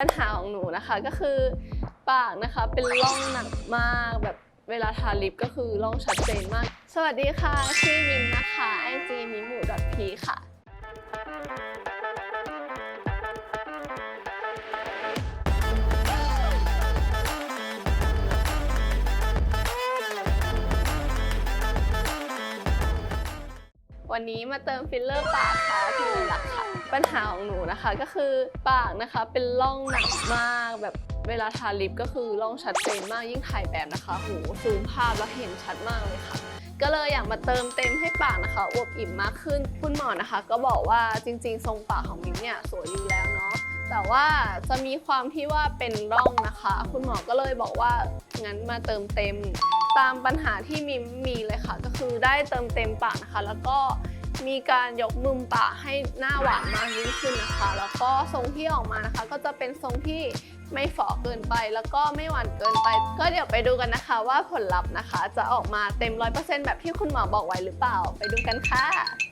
ปัญหาของหนูนะคะก็คือปากนะคะเป็นร่องหนักมากแบบเวลาทาลิปก็คือร่องชัดเจนมาก สวัสดีค่ะ ชื่อมินนะคะไอจี วันนี้มาเติมฟิลเลอร์ปากค่ะที่หนูรักค่ะ ปัญหาของหนูนะคะก็คือปากนะคะเป็นร่องหนักมากแบบเวลาทาลิปก็คือร่องชัดเจนมากยิ่งถ่ายแบบนะคะโหซูมภาพแล้วเห็นชัดมากเลยค่ะ ก็เลยอยากมาเติมเต็มให้ปากนะคะอวบอิ่มมากขึ้น คุณหมอนะคะ ก็บอกว่าจริง ๆ ทรงปากของมิ้นเนี่ยสวยอยู่แล้วเนาะแต่ว่าจะมีความที่ว่าเป็นร่องนะคะ คุณหมอก็เลยบอกว่างั้นมาเติมเต็ม ตามปัญหาที่มีมมีเลยค่ะ ก็คือได้เติมเต็มปากนะคะ แล้วก็มีการยกมุมปากให้หน้าหวานมากยิ่งขึ้นนะคะ แล้วก็ทรงที่ออกมานะคะ ก็จะเป็นทรงที่ไม่ฝ่อเกินไป แล้วก็ไม่หวานเกินไป ก็เดี๋ยวไปดูกันนะคะ ว่าผลลัพธ์นะคะ จะออกมาเต็ม 100%แบบที่คุณหมอบอกไว้หรือเปล่า ไปดูกันค่ะ